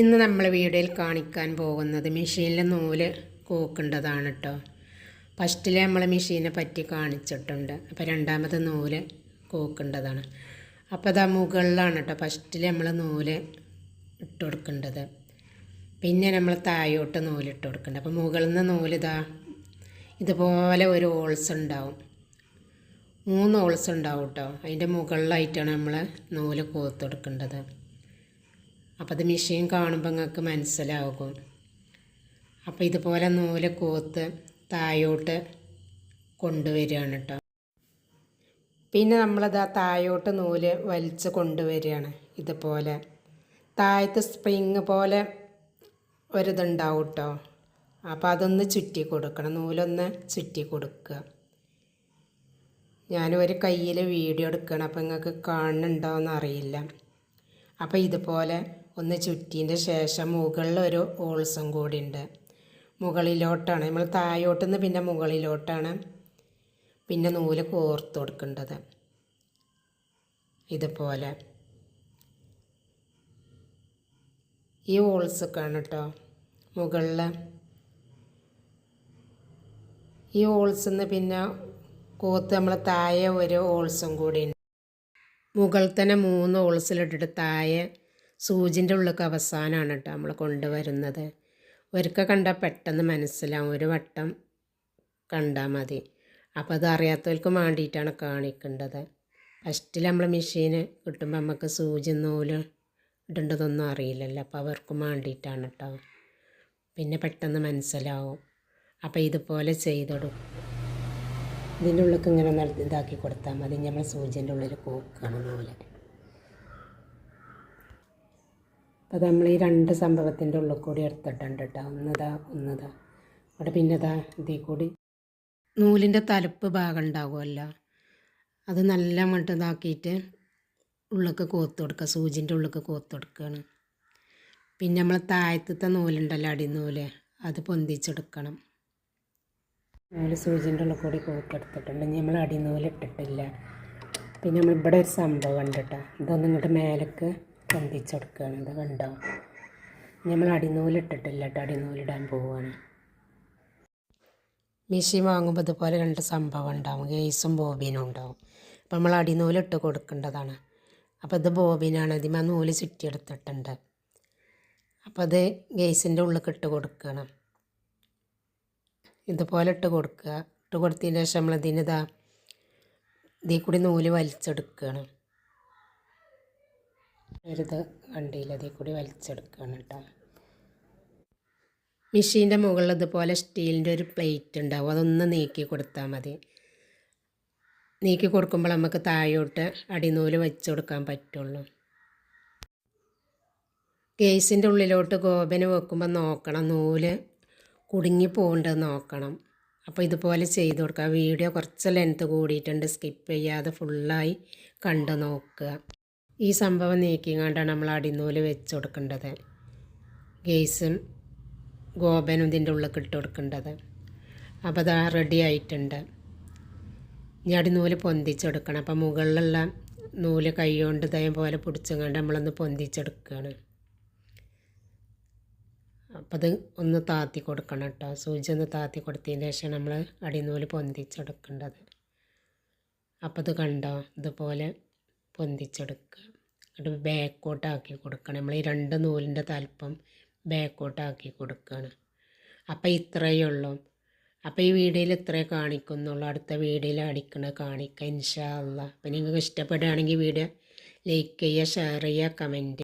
ഇന്ന് നമ്മൾ വീഡിയോയിൽ കാണിക്കാൻ പോകുന്നത് മെഷീനിൽ നൂൽ കോക്കേണ്ടതാണ് കേട്ടോ ഫസ്റ്റിൽ നമ്മൾ മെഷീനെ പറ്റി കാണിച്ചിട്ടുണ്ട്. അപ്പോൾ രണ്ടാമത് നൂൽ കോക്കേണ്ടതാണ്. അപ്പോൾ അതാ മുകളിലാണ് കേട്ടോ ഫസ്റ്റിൽ നമ്മൾ നൂൽ ഇട്ട് കൊടുക്കേണ്ടത്. പിന്നെ നമ്മൾ താഴോട്ട് നൂലിട്ട് കൊടുക്കേണ്ടത്. അപ്പോൾ മുകളിൽ നിന്ന് നൂലിതാ ഇതുപോലെ ഒരു ഓൾസ് ഉണ്ടാവും. മൂന്ന് ഓൾസ് ഉണ്ടാവും കേട്ടോ അതിന്റെ മുകളിലായിട്ടാണ് നമ്മൾ നൂൽ കോത്തു കൊടുക്കേണ്ടത്. അപ്പോൾ അത് മെഷീൻ കാണുമ്പോൾ നിങ്ങൾക്ക് മനസ്സിലാകും. അപ്പോൾ ഇതുപോലെ നൂൽ കോത്ത് തായോട്ട് കൊണ്ടുവരികയാണ് കേട്ടോ പിന്നെ നമ്മളത് ആ തായോട്ട് നൂൽ വലിച്ച് കൊണ്ടുവരികയാണ് ഇതുപോലെ. താഴത്ത് സ്പ്രിങ് പോലെ ഒരിതുണ്ടാവും കേട്ടോ അപ്പോൾ അതൊന്ന് ചുറ്റി കൊടുക്കണം. നൂലൊന്ന് ചുറ്റി കൊടുക്കുക. ഞാൻ ഒരു കയ്യിൽ വീഡിയോ എടുക്കണം. അപ്പോൾ നിങ്ങൾക്ക് കാണുന്നുണ്ടോ അറിയില്ല. അപ്പോൾ ഇതുപോലെ ഒന്ന് ചുറ്റിന്റെ ശേഷം മുകളിലൊരു ഹോൾസും കൂടി ഉണ്ട് മുകളിലോട്ടാണ്. നമ്മൾ താഴോട്ട് നിന്ന് പിന്നെ മുകളിലോട്ടാണ് പിന്നെ നൂൽ കോർത്ത് കൊടുക്കേണ്ടത്. ഇതുപോലെ. ഈ ഹോൾസൊക്കെയാണ് കേട്ടോ മുകളിൽ ഈ ഹോൾസിൽ നിന്ന് പിന്നെ കോത്ത് നമ്മൾ താഴെ ഒരു ഹോൾസും കൂടി ഉണ്ട് മുകളിൽ തന്നെ മൂന്ന് ഹോൾസിലിട്ടിട്ട് താഴെ സൂചിന്റെ ഉള്ളിലേക്ക് അവസാനമാണ് കേട്ടോ നമ്മൾ കൊണ്ടുവരുന്നത്. ഒരിക്കൽ കണ്ടാൽ പെട്ടെന്ന് മനസ്സിലാവും. ഒരു വട്ടം കണ്ടാൽ മതി. അപ്പോൾ അത് അറിയാത്തവർക്ക് വേണ്ടിയിട്ടാണ് കാണിക്കേണ്ടത്. ഫസ്റ്റിൽ നമ്മൾ മെഷീന് കിട്ടുമ്പോൾ നമുക്ക് സൂചി നൂൽ ഇടേണ്ടതൊന്നും അറിയില്ലല്ലോ. അപ്പോൾ അവർക്ക് വേണ്ടിയിട്ടാണ് കേട്ടോ. പിന്നെ പെട്ടെന്ന് മനസ്സിലാവും. അപ്പോൾ ഇതുപോലെ ചെയ്തിടും. ഇതിന്റെ ഉള്ളിലേക്ക് ഇങ്ങനെ ഇതാക്കി കൊടുത്താൽ മതി. നമ്മൾ സൂചിന്റെ ഉള്ളിൽ കോക്കണം നൂൽ. അപ്പോൾ നമ്മൾ ഈ രണ്ട് സംഭവത്തിന്റെ ഉള്ളിൽ കൂടി എടുത്തിട്ടുണ്ട് കേട്ടോ. ഒന്നതാ ഒന്നതാ. അവിടെ പിന്നെതാ ഇതിൽ കൂടി. നൂലിന്റെ തലപ്പ് ഭാഗം ഉണ്ടാകുമല്ലോ അത് നല്ല മട്ട് ഇതാക്കിയിട്ട് ഉള്ളിലേക്ക് കോത്ത് കൊടുക്കുക. സൂചിന്റെ ഉള്ളിലേക്ക് കോത്ത് കൊടുക്കുകയാണ്. പിന്നെ നമ്മൾ താഴത്തത്തെ നൂലുണ്ടല്ലോ അടിനൂൽ. അത് പൊന്തിച്ചെടുക്കണം. നൂൽ സൂചിന്റെ ഉള്ളിൽ കൂടി കോത്തെടുത്തിട്ടുണ്ട് ഇനി നമ്മൾ അടിനൂൽ ഇട്ടിട്ടില്ല. പിന്നെ നമ്മൾ ഇവിടെ ഒരു സംഭവം ഉണ്ട് കേട്ടോ. ഇതൊന്നും ഇങ്ങോട്ട് മേലേക്ക് പൊന്തിച്ചെടുക്കുകയാണ് ഇത് കണ്ടോ? നമ്മൾ അടിനൂലിട്ടിട്ടില്ല കേട്ടോ അടിനൂലിടാൻ പോവുകയാണ് മെഷീൻ വാങ്ങുമ്പോൾ ഇതുപോലെ രണ്ട് സംഭവം ഉണ്ടാവും. ഗേസും ബോബിനും ഉണ്ടാവും. അപ്പോൾ നമ്മൾ അടിനൂലിട്ട് കൊടുക്കേണ്ടതാണ്. അപ്പോൾ ഇത് ബോബിനാണ്. ഇതിമ നൂൽ ചുറ്റിയെടുത്തിട്ടുണ്ട്. അപ്പോൾ അത് ഗേസിന്റെ ഉള്ളിൽ ഇട്ട് കൊടുക്കണം. ഇതുപോലെ ഇട്ട് കൊടുക്കുക. ഇട്ട് കൊടുത്തതിന് ശേഷം നമ്മൾ ഇതിനിതാ ഇതിൽ കൂടി നൂൽ വലിച്ചെടുക്കുകയാണ്. ഒരിത് കണ്ടില്ല അതിൽ കൂടി വലിച്ചെടുക്കുകയാണ് കേട്ടോ. മെഷീന്റെ മുകളിൽ ഇതുപോലെ സ്റ്റീലിന്റെ ഒരു പ്ലേറ്റ് ഉണ്ടാവും. അതൊന്ന് നീക്കി കൊടുത്താൽ മതി. നീക്കി കൊടുക്കുമ്പോൾ നമുക്ക് താഴോട്ട് അടിനൂൽ വെച്ച് കൊടുക്കാൻ പറ്റുള്ളൂ. കേസിന്റെ ഉള്ളിലോട്ട് ഗോപന് വെക്കുമ്പോൾ നോക്കണം. നൂൽ കുടുങ്ങി പോകേണ്ടത് നോക്കണം. അപ്പോൾ ഇതുപോലെ ചെയ്ത് കൊടുക്കുക. വീഡിയോ കുറച്ച് ലെങ്ത്ത് കൂടിയിട്ടുണ്ട്. സ്കിപ്പ് ചെയ്യാതെ ഫുള്ളായി കണ്ട് നോക്കുക. ഈ സംഭവം നീക്കിങ്ങാണ്ടാണ് നമ്മൾ അടിനൂൽ വെച്ച് കൊടുക്കേണ്ടത്. ഗെയ്സും ഗോപനും ഇതിന്റെ ഉള്ളിൽ ഇട്ട് കൊടുക്കേണ്ടത്. അപ്പോൾ അത് റെഡി ആയിട്ടുണ്ട്. ഇനി അടിനൂൽ പൊന്തിച്ചെടുക്കണം അപ്പോൾ മുകളിലുള്ള നൂൽ കൈ കൊണ്ട് ഇതേപോലെ പിടിച്ചങ്ങാണ്ട് നമ്മളൊന്ന് പൊന്തിച്ചെടുക്കുകയാണ്. അപ്പോൾ അത് ഒന്ന് താത്തി കൊടുക്കണം കേട്ടോ. സൂചി ഒന്ന് താത്തി കൊടുത്തതിന് ശേഷം നമ്മൾ അടിനൂൽ പൊന്തിച്ചെടുക്കേണ്ടത് അപ്പോൾ അത് കണ്ടോ? ഇതുപോലെ പൊന്തിച്ചെടുക്കുക. എന്നിട്ട് ബാക്കോട്ടാക്കി കൊടുക്കണം. നമ്മൾ ഈ രണ്ട് നൂലിന്റെ തലപ്പം ബാക്കോട്ടാക്കി കൊടുക്കുകയാണ്. അപ്പോൾ ഇത്രയേ ഉള്ളൂ. അപ്പോൾ ഈ വീഡിയോയിൽ ഇത്രയേ കാണിക്കുന്നുള്ളൂ. അടുത്ത വീഡിയോയിൽ അടിക്കണ കാണിക്കുക ഇൻഷാ അപ്പോൾ നിങ്ങൾക്ക് ഇഷ്ടപ്പെടുകയാണെങ്കിൽ വീഡിയോ ലൈക്ക് ചെയ്യുക ഷെയർ ചെയ്യുക കമന്റ്